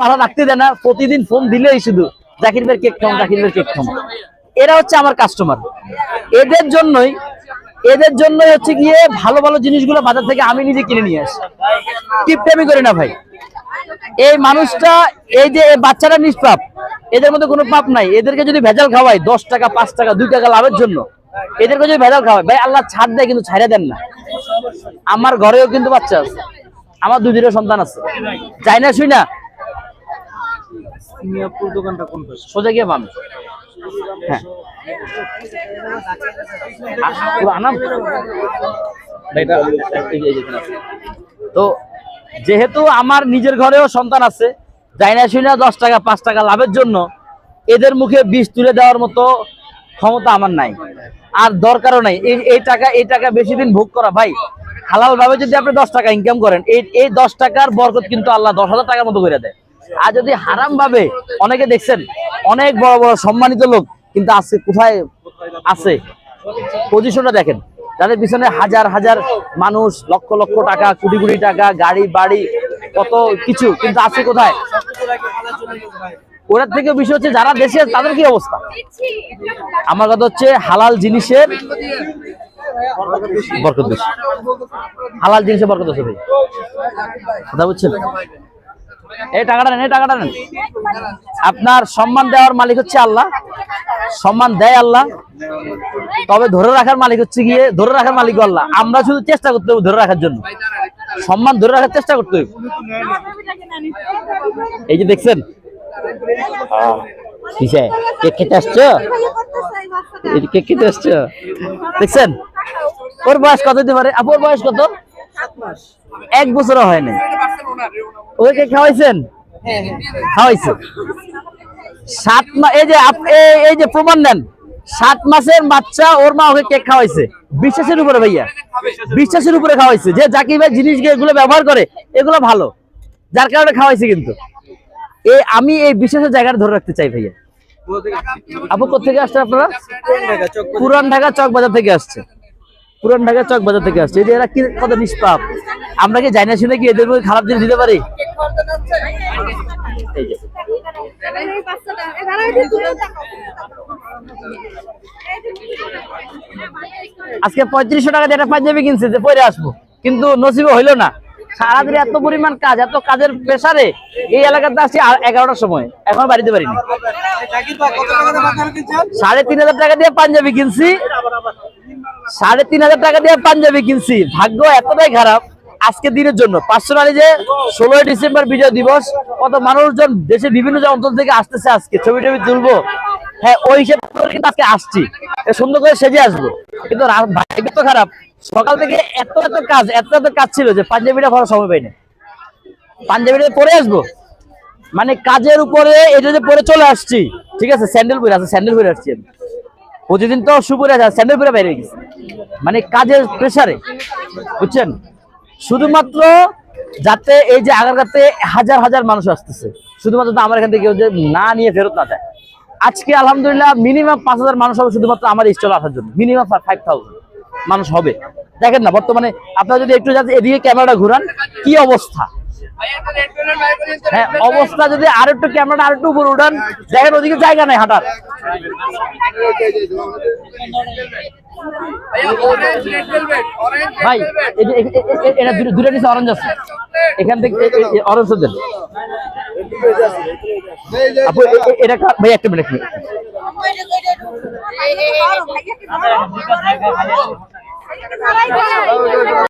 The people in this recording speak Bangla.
ভাড়া রাখতে দেয় না, প্রতিদিন ফোন দিলেই শুধু, জাকির ভাই কেক খাম জাকির ভাই কেক খাম এরা হচ্ছে আমার কাস্টমার এদের জন্যই, এদের জন্য হচ্ছে গিয়ে ভালো ভালো জিনিসগুলো বাজার থেকে আমি নিজে কিনে নিয়ে আসি। টিপটামি করি না ভাই। এই মানুষটা, এই যে বাচ্চারা নিষ্পাপ, এদের মধ্যে কোনো পাপ নাই। এদেরকে যদি ভেজাল খাওয়াই, দশ টাকা, পাঁচ টাকা, দুই টাকা লাভের জন্য, এদেরকে যদি ভেজাল খাওয়াই, ভাই আল্লাহ ছাড় দেয় কিন্তু ছাড়ে দেন না। আমার ঘরেও কিন্তু বাচ্চা আছে। আমার দুজনের সন্তান আছে। যাই না শুই না মিয়াপুর দোকানটা কোন পাশে? সোজা গিয়ে পাবে হ্যাঁ। আনাম? তো যেহেতু আমার নিজের ঘরেও সন্তান আছে যাই না শুই না দশ টাকা পাঁচ টাকা লাভের জন্য এদের মুখে বিষ তুলে দেওয়ার মতো ক্ষমতা আমার নাই। আর দরকারও নাই। এই এই টাকা এই টাকা বেশি দিন ভোগ করা ভাই হালাল ভাবে যদি আপনি দশ টাকা ইনকাম করেন এই এই দশ টাকার বরকত কিন্তু আল্লাহ দশ হাজার টাকার মতো করে দেয়। আর যদি হারাম ভাবে অনেকে দেখছেন, অনেক বড় বড় সম্মানিত লোক কিন্তু আছে, কোথায় আছে? পজিশনটা দেখেন। তাদের পিছনে হাজার হাজার মানুষ, লক্ষ লক্ষ টাকা, কোটি কোটি টাকা, গাড়ি, বাড়ি, কত কিছু, কিন্তু আছে কোথায়? ওটার থেকে বিষয় হচ্ছে যারা দেশে তাদের কি অবস্থা? আমার কথা হচ্ছে হালাল জিনিসের হালাল জিনিসের বরকত কথা বুঝছেন? এই টাকাটা নেন, এই টাকাটা নেন। আপনার সম্মান দেওয়ার মালিক হচ্ছে আল্লাহ। সম্মান দেয় আল্লাহ। তবে ধরে রাখার মালিক হচ্ছে গিয়ে, ধরে রাখার মালিক আল্লাহ। আমরা শুধু চেষ্টা করতে হবে ধরে রাখার জন্য। সম্মান ধরে রাখার চেষ্টা করতে হবে। এই যে দেখছেন? কেক খেতে খেতে দেখছেন? ওর বয়স কত দিতে পারে? আপুর বয়স কত? এক বছরও হয়নি ওকে খাওয়াইছেন? খাওয়াইছে। সাত মাস এই যে এই- এই যে প্রমাণ নেন সাত মাসের বাচ্চা ওর মা ওকে কেক খাওয়াইছে। বিশ্বাসের উপরে ভাইয়া। বিশ্বাসের উপরে খাওয়াইছে। যে জাকির ভাই জিনিস এগুলো ব্যবহার করে এগুলো ভালো। যার কারণে খাওয়াইছে কিন্তু। এই আমি এই বিশ্বাসের জায়গাটা ধরে রাখতে চাই ভাইয়া। আপু কোথেকে আসছে আপনারা? পুরান ঢাকা চক বাজার থেকে আসছে। পুরান ঢাকা চক বাজার থেকে আসছে। এই যে এরা কি কত নিষ্পাপ? আমরা কি জানি না শুনে কি এদের খারাপ জিনিস দিতে পারি? আজকে পঁয়ত্রিশশো টাকা দিয়ে একটা পাঞ্জাবি কিনছে যে পরে আসব। কিন্তু নসিবে হইল না। সারাদিন এত পরিমাণ কাজ এত কাজের প্রেসারে এই এলাকাতে আসছি এগারোটার সময়। এখন বাড়িতে পারিনি। সাড়ে তিন হাজার টাকা দিয়ে পাঞ্জাবি কিনছি। সাড়ে তিন হাজার টাকা দিয়ে পাঞ্জাবি কিনছি। ভাগ্য এতটাই খারাপ আজকে দিনের জন্য। পার্সোনালি যে ষোলোই ডিসেম্বর বিজয় দিবস, কত মানুষজন দেশের বিভিন্ন যে অঞ্চল থেকে আসতেছে আজকে। ছবি টবি তুলবো। হ্যাঁ ওই হিসেবে কিন্তু আজকে আসছি। সুন্দর করে সেজে আসব। কিন্তু ভাগ্য তো খারাপ। সকাল থেকে এত এত কাজ, এত এত কাজ ছিল যে পাঞ্জাবিটা পরার সময় পাইনি। পাঞ্জাবিটা পরে আসব। মানে কাজের উপরে এটা যে পরে চলে আসছি। ঠিক আছে, স্যান্ডেল পরে আছে স্যান্ডেল পরে আসছি আমি। প্রতিদিন তো সুপুরে স্যান্ডেল পরে বাইরে গেছে। মানে কাজের প্রেসারে বুঝছেন? শুধুমাত্র যাতে এই যে আগারগাতে হাজার হাজার মানুষ আসতেছে, শুধুমাত্র তো আমার এখান থেকে যে না নিয়ে ফেরত না যায়। আজকে আলহামদুলিল্লাহ মিনিমাম পাঁচ হাজার মানুষ হবে শুধুমাত্র আমার স্টল আসার জন্য। মিনিমাম ফাইভ থাউজেন্ড মানুষ হবে। দেখেন না, বর্তমানে আপনারা যদি একটু যাতে এদিকে ক্যামেরাটা ঘুরান, কি অবস্থা? হ্যাঁ অবস্থা যদি আর একটু ক্যামেরাটা আর একটু উপরে উঠান দেখেন ওদিকে জায়গা নাই হাঁটার এটা দুটো- অরেঞ্জ এখান থেকে অরেঞ্জ এটা ভাই